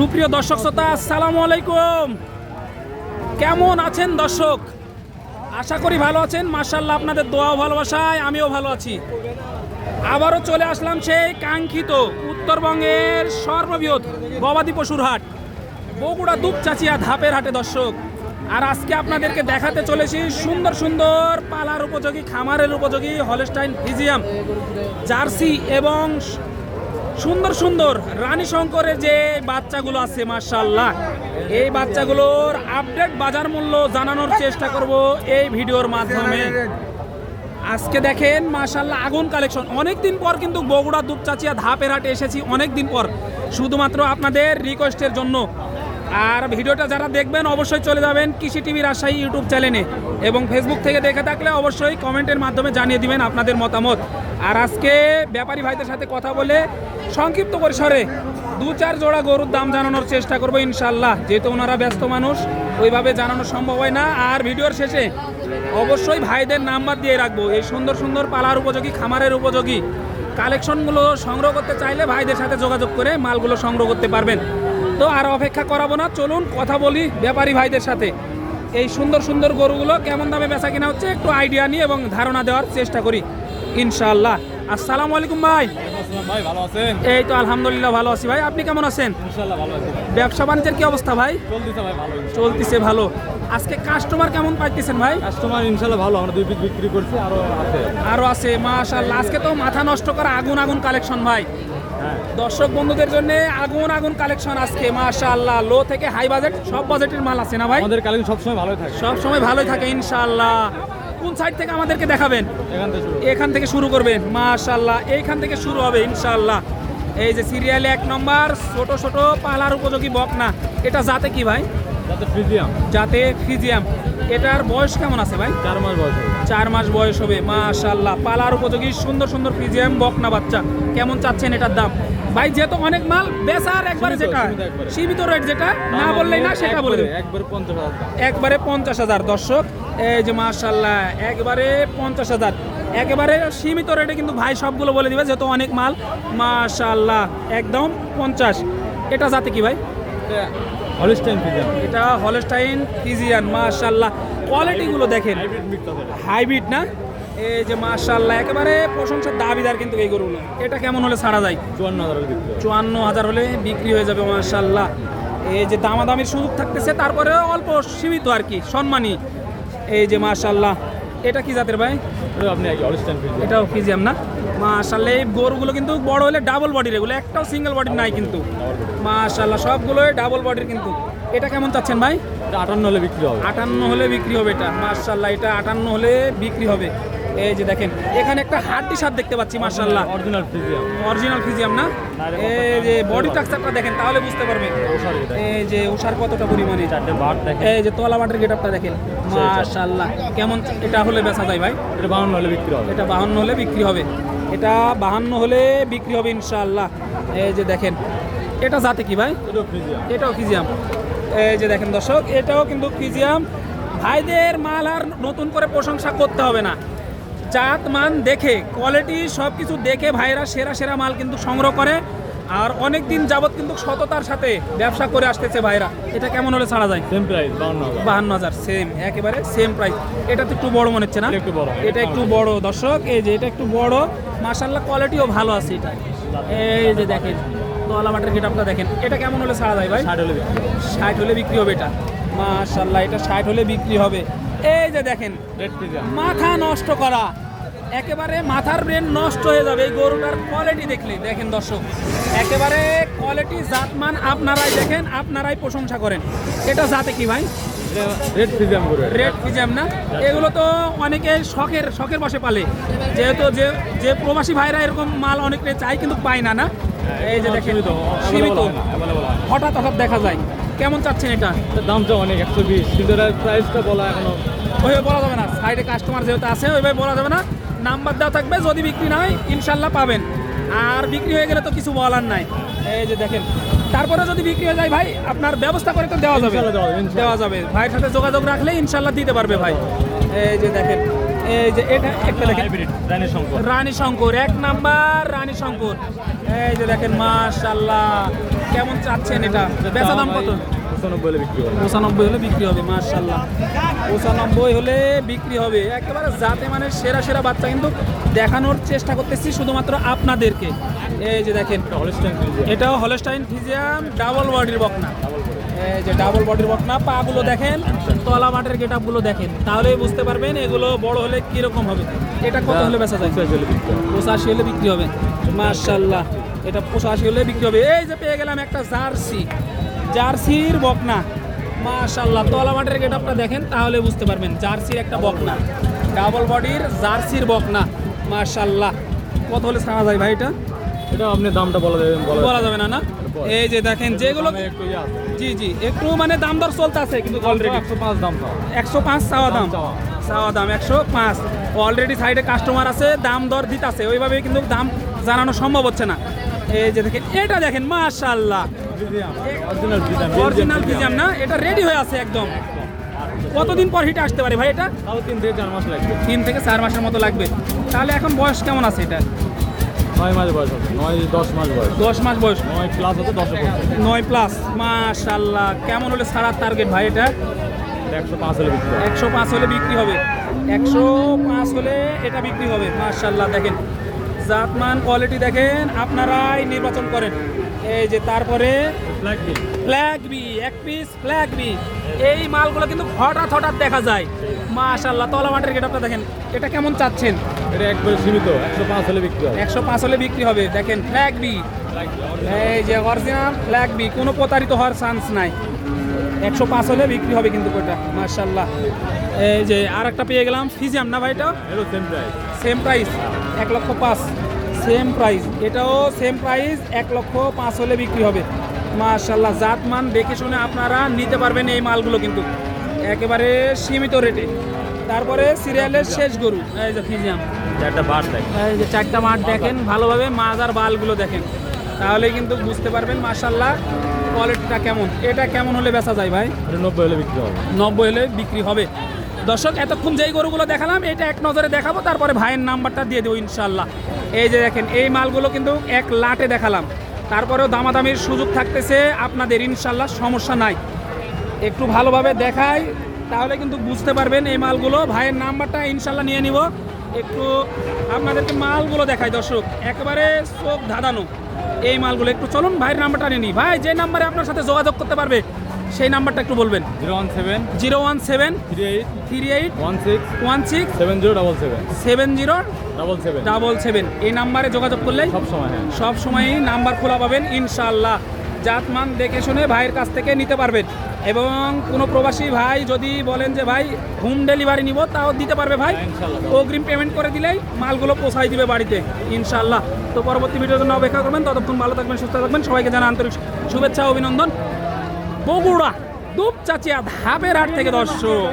সুপ্রিয় দর্শক শ্রোতা, আসসালামু আলাইকুম। কেমন আছেন দর্শক? আশা করি ভালো আছেন। মার্শাল্লাহ আপনাদের দোয়া ভালোবাসায় আমিও ভালো আছি। আবারও চলে আসলাম সেই কাঙ্ক্ষিত উত্তরবঙ্গের সর্ববৃহৎ গবাদি পশুর হাট, বগুড়া দুপচাচিয়া ধাপের হাটে দর্শক। আর আজকে আপনাদেরকে দেখাতে চলেছি সুন্দর সুন্দর পালার উপযোগী, খামারের উপযোগী হলস্টাইন ফিজিয়াম, জার্সি এবং সুন্দর সুন্দর রানী শঙ্করের যে বাচ্চাগুলো আছে মার্শাল্লাহ এই বাচ্চাগুলোর আপডেট বাজার মূল্য জানানোর চেষ্টা করব এই ভিডিওর মাধ্যমে। আজকে দেখেন মার্শাল্লাহ আগুন কালেকশন। অনেক দিন পর কিন্তু বগুড়া দুপচাচিয়া ধাপের হাটে এসেছি অনেক দিন পর। শুধুমাত্র আপনাদের রিকোয়েস্টের জন্য। আর ভিডিওটা যারা দেখবেন অবশ্যই চলে যাবেন কৃষি টিভি রাজশাহী ইউটিউব চ্যানেলে এবং ফেসবুক থেকে দেখে থাকলে অবশ্যই কমেন্টের মাধ্যমে জানিয়ে দিবেন আপনাদের মতামত। আর আজকে ব্যাপারী ভাইদের সাথে কথা বলে সংক্ষিপ্ত পরিসরে দু চার জোড়া গরুর দাম জানানোর চেষ্টা করব ইনশাল্লাহ যেহেতু ওনারা ব্যস্ত মানুষ, ওইভাবে জানানো সম্ভব হয় না। আর ভিডিওর শেষে অবশ্যই ভাইদের নাম্বার দিয়ে রাখব। এই সুন্দর সুন্দর পালার উপযোগী, খামারের উপযোগী কালেকশনগুলো সংগ্রহ করতে চাইলে ভাইদের সাথে যোগাযোগ করে মালগুলো সংগ্রহ করতে পারবেন। তো আর অপেক্ষা করাবো না। চলুন কথা বলি ব্যাপারী ভাইদের সাথে। এই সুন্দর সুন্দর গরুগুলো কেমন দামে বেচা কিনা হচ্ছে একটু আইডিয়া নিয়ে এবং ধারণা দেওয়ার চেষ্টা করি ইনশাআল্লাহ। আসসালামু আলাইকুম ভাই। ভাই ভালো আছেন? এই তো আলহামদুলিল্লাহ ভালো আছি ভাই। আপনি কেমন আছেন? ইনশাল্লাহ ভালো আছি ব্যবসা বাণিজ্যের কি অবস্থা ভাই? চলতেছে ভাই ভালো। চলতেছে ভালো। আজকে কাস্টমার কেমন পাইতেছেন ভাই? কাস্টমার ইনশাল্লাহ ভালো আমরা দুই পিস বিক্রি করছি আরও আছে। আরও আছে মাশাআল্লাহ। আজকে তো মাথা নষ্ট করা আগুন আগুন কালেকশন ভাই। দর্শক বন্ধুদের জন্য আগুন আগুন কালেকশন আজকে মাশাআল্লাহ। লো থেকে হাই বাজেট সব বাজেটের মাল আছে না ভাই? আমাদের কালেকশন সবসময় ভালোই থাকে। সব সময় ভালোই থাকে ইনশাআল্লাহ। কোন সাইড থেকে আমাদেরকে দেখাবেন? এখান থেকে শুরু। এখান থেকে শুরু করবেন মাশাআল্লাহ। এইখান থেকে শুরু হবে ইনশাআল্লাহ। এই যে সিরিয়ালে এক নম্বর ছোট ছোট পালার উপযোগী বক না এটা যাতে কি ভাই? যাতে ফ্রিজিয়াম। এটার বয়স কেমন আছে ভাই? চার মাস বয়স চার মাস বয়স হবে মাশাল্লাহ পালার উপযোগী সুন্দর সুন্দর ফিজিয়াম বকনা বাচ্চা। কেমন চাচ্ছেন এটার দাম? ভাই যেহেতু অনেক মাল বেচার একবারে যেটা সীমিত রেট যেটা না বললেই না সেটা বলে একবারে পঞ্চাশ হাজার দাম। একবারে পঞ্চাশ হাজার দর্শক। এই যে মাশাল্লাহ একবারে পঞ্চাশ হাজার। একেবারে সীমিত রেটে কিন্তু ভাই সবগুলো বলে দিবে যেহেতু অনেক মাল। মাশাল্লাহ একদম পঞ্চাশ। এটা যাতে কি ভাই? হলিস্টাইন ফ্রিজিয়াম এটা হলস্টাইন ফিজিয়ান মাশাল্লাহ কোয়ালিটিগুলো দেখেন। হাইব্রিড না? এই যে মাশাল্লাহ একেবারে প্রশংসার দাবিদার কিন্তু এই গরুগুলো। এটা কেমন হলে ছাড়া যায়? চুয়ান্ন হাজার চুয়ান্ন হাজার হলে বিক্রি হয়ে যাবে মাশাল্লাহ এই যে দামাদামির সুযোগ থাকতেছে তারপরে অল্প সীমিত আর কি সম্মানী। এই যে মাশাল্লাহ এটা কি জাতের ভাই? আপনি এটাও ফিজিয়াম না? মাশাল্লাহ এই গরুগুলো কিন্তু বড় হলে ডাবল বডির এগুলো একটাও সিঙ্গেল বডির নাই কিন্তু। মাশাল্লাহ সবগুলোই ডাবল বডির কিন্তু। এটা কেমন চাচ্ছেন ভাই? আটান্ন হলে বিক্রি হবে। আটান্ন হলে বিক্রি হবে এটা মাশাল্লাহ এটা আটান্ন হলে বিক্রি হবে। এই যে দেখেন এখানে একটা হাড্ডি সাপ দেখতে পাচ্ছি মার্শাল্লাহ অরিজিনাল ফ্রিজিয়াম অরিজিনাল ফিজিয়াম না? এই যে বডি স্ট্রাকচারটা দেখেন তাহলে বুঝতে পারবেন। এই যে উষার কতটা পরিমাণে। চারটে বাট দেখে এই যে তলা বাটের গেটআপটা দেখেন মার্শাল্লাহ কেমন এটা হলে বেচা যায় ভাই? এটা বাউন্ন হলে বিক্রি হবে। এটা বাহান্ন হলে বিক্রি হবে। এটা বাহান্ন হলে বিক্রি হবে ইনশাআল্লাহ। এই যে দেখেন এটা জাতে কি ভাই? এটাও ফিজিয়াম এই যে দেখেন দর্শক এটাও কিন্তু ফিজিয়াম ভাইদের মাল আর নতুন করে প্রশংসা করতে হবে না। জাত মান দেখে কোয়ালিটি সব কিছু দেখে ভাইরা সেরা সেরা মাল কিন্তু সংগ্রহ করে। আর অনেক দিন যাবৎ কিন্তু সততার সাথে ব্যবসা করে আসতেছে ভাইরা এটা কেমন হলে ছাড়া যায়? সেম প্রাইস বাহান্ন হাজার সেম একেবারে সেম প্রাইস এটা তো একটু বড় মনে হচ্ছে না? একটু বড়। এটা একটু বড় দর্শক এই যে এটা একটু বড় মাশাল্লাহ কোয়ালিটিও ভালো আছে এটা। এই যে দেখেন তোলা মাটের গেটআপটা দেখেন এটা কেমন হলে ছাড়া যায় ভাই? ষাট হলে বিক্রি ষাট হলে বিক্রি হবে এটা। মাশাল্লাহ এটা ষাট হলে বিক্রি হবে। এই যে দেখেন মাথা নষ্ট করা। একেবারে মাথার ব্রেন নষ্ট হয়ে যাবে। এই গরুটার কোয়ালিটি দেখলে দেখেন দর্শক একেবারে কোয়ালিটি জাতমান আপনারাই দেখেন আপনারাই প্রশংসা করেন। এটা জাতে কি ভাই? রেড করে রেড ফিজাম না? এগুলো তো অনেকে শখের শখের বসে পালে। যেহেতু যে যে প্রবাসী ভাইরা এরকম মাল অনেকে চাই কিন্তু পায় না না? এই যে দেখেন সীমিত হঠাৎ হঠাৎ দেখা যায়। কেমন চাচ্ছেন এটা? দামটা অনেক একশো বিশ কিন্তু প্রাইসটা বলা এখনও ওইভাবে বলা যাবে না। সাইডে কাস্টমার যেহেতু আছে ওইভাবে বলা যাবে না। নাম্বার দেওয়া থাকবে যদি বিক্রি না হয় ইনশাল্লাহ পাবেন। আর বিক্রি হয়ে গেলে তো কিছু বলার নাই। এই যে দেখেন তারপরে যদি বিক্রি হয়ে যায় ভাই আপনার ব্যবস্থা করে তো দেওয়া যাবে। দেওয়া যাবে। ভাইয়ের সাথে যোগাযোগ রাখলে ইনশাল্লাহ দিতে পারবে ভাই। এই যে দেখেন এই যে এটা একটা দেখেন। রানী শঙ্কর। রানী শঙ্কর এক নাম্বার রানী শঙ্কর। এই যে দেখেন মাশাল্লাহ কেমন চাচ্ছেন এটা? বেচা দাম কত? পঁচানব্বই হলে বিক্রি হবে। পঁচানব্বই হলে বিক্রি হবে মার্শাল্লাহ পঁচানব্বই হলে বিক্রি হবে। একেবারে যাতে মানে সেরা সেরা বাচ্চা কিন্তু দেখানোর চেষ্টা করতেছি শুধুমাত্র আপনাদেরকে। এই যে দেখেন হলস্টাইন এটাও হলস্টাইন ফিজিয়াম ডাবল বডির বকনা। যে ডাবল বডির বকনা পা গুলো দেখেন তলা মাঠের গেটগুলো দেখেন। তাহলেই বুঝতে পারবেন এগুলো বড় হলে কীরকম হবে। এটা কত হলে বেচা যায়? পঁচাশি হলে বিক্রি হবে। মার্শাল্লাহ এটা পঁচাশি হলে বিক্রি হবে। এই যে পেয়ে গেলাম একটা জার্সি। জার্সির বকনা। মার্শাল্লাহ তলা মাঠের গেট আপটা দেখেন তাহলে বুঝতে পারবেন জার্সির একটা বকনা। ডাবল বডির জার্সির বকনা। মার্শাল্লাহ কত হলে ছাড়া যায় ভাই এটা? এটা আপনি দামটা বলা যাবেন বলা যাবে। না না? এই যে দেখেন যেগুলো ইয়ে আছে। জি জি একটু মানে দাম দর চলতে আছে কিন্তু অলরেডি একশো পাঁচ দাম একশো পাঁচ চাওয়া দাম চাওয়া। দাম একশো পাঁচ। অলরেডি সাইডে কাস্টমার আছে দাম দর দিতাছে। ওইভাবে কিন্তু দাম জানানো সম্ভব হচ্ছে না। এই যে দেখেন এটা দেখেন মাশাল্লাহ অরিজিনাল ফিজিয়াম না? এটা রেডি হয়ে আছে একদম। কতদিন পর হিটে আসতে পারে ভাই এটা? তিন থেকে চার মাস লাগবে। তিন থেকে চার মাসের মতো লাগবে। তাহলে এখন বয়স কেমন আছে এটা? নয় মাস বয়স আছে নয় দশ মাস বয়স। দশ মাস বয়স। নয় প্লাস আছে দশ নয় প্লাস মাশাল্লাহ কেমন হলে সারা টার্গেট ভাই এটা? একশো পাঁচ হলে বিক্রি হবে। একশো পাঁচ হলে বিক্রি হবে। একশো পাঁচ হলে এটা বিক্রি হবে মাশাল্লাহ দেখেন। জাতমান কোয়ালিটি দেখেন আপনারাই নির্বাচন করেন। এই যে তারপরে ফ্ল্যাগ বি এক পিস ফ্ল্যাগ বি এই মালগুলো কিন্তু হঠাৎ হঠাৎ দেখা যায়। মাশাল্লাহ তলা মাটির গেটআপটা দেখেন এটা কেমন চাচ্ছেন? এটা একবারে সীমিত একশো পাঁচ হলে বিক্রি হবে। একশো পাঁচ হলে বিক্রি হবে দেখেন ফ্ল্যাগ বি এই যে অরিজিনাল ফ্ল্যাগ বি কোনো প্রতারিত হওয়ার চান্স নাই। একশো পাঁচ হলে বিক্রি হবে কিন্তু ওটা মার্শাল্লাহ এই যে আর একটা পেয়ে গেলাম ফিজিয়াম না ভাই এটা? সেম প্রাইস সেম প্রাইস এক লক্ষ পাঁচ। সেম প্রাইস এটাও সেম প্রাইস এক লক্ষ পাঁচ হলে বিক্রি হবে। মার্শাল্লাহ জাত মান দেখে শুনে আপনারা নিতে পারবেন এই মালগুলো কিন্তু। একেবারে সীমিত রেটে। তারপরে সিরিয়ালের শেষ গরু এই যে ফিজিয়াম একটা বার দেখ। এই যে চারটা মাঠ দেখেন ভালোভাবে মাজার বালগুলো দেখেন। তাহলে কিন্তু বুঝতে পারবেন মাশাল্লাহ কোয়ালিটিটা কেমন। এটা কেমন হলে বেচা যায় ভাই? নব্বই হলে বিক্রি হবে। নব্বই হলে বিক্রি হবে। দর্শক এতক্ষণ যেই গরুগুলো দেখালাম এটা এক নজরে দেখাবো তারপরে ভাইয়ের নাম্বারটা দিয়ে দেবো ইনশাল্লাহ এই যে দেখেন এই মালগুলো কিন্তু এক লাটে দেখালাম। তারপরেও দামাদামির সুযোগ থাকতেছে আপনাদের ইনশাল্লাহ সমস্যা নাই। একটু ভালোভাবে দেখাই তাহলে কিন্তু বুঝতে পারবেন এই মালগুলো। ভাইয়ের নাম্বারটা ইনশাল্লাহ নিয়ে নিব। একটু আপনাদেরকে মালগুলো দেখাই দর্শক। একেবারে চোখ ধাঁধানো। এই মালগুলো একটু চলুন ভাইয়ের নাম্বারটা নিয়ে নিই। ভাই যে নাম্বারে আপনার সাথে যোগাযোগ করতে পারবে সেই নাম্বারটা একটু বলবেন। Zero one seven zero one seven three eight three eight one six one six seven zero double seven seven zero double seven. Double seven. এই নাম্বারে যোগাযোগ করলে সব সময় হ্যাঁ। সব সময়ই নাম্বার খোলা পাবেন ইনশাআল্লাহ। জাতমান দেখে শুনে ভাইয়ের কাছ থেকে নিতে পারবেন। এবং কোনো প্রবাসী ভাই যদি বলেন যে ভাই হোম ডেলিভারি নিব তাও দিতে পারবে ভাই। অগ্রিম পেমেন্ট করে দিলেই মালগুলো পৌঁছাই দিবে বাড়িতে ইনশাল্লাহ। তো পরবর্তী ভিডিওর জন্য অপেক্ষা করবেন। ততক্ষণ ভালো থাকবেন সুস্থ থাকবেন। সবাইকে জানা আন্তরিক শুভেচ্ছা অভিনন্দন। বগুড়া দুপ চাচিয়া ধাপের হাট থেকে দর্শক।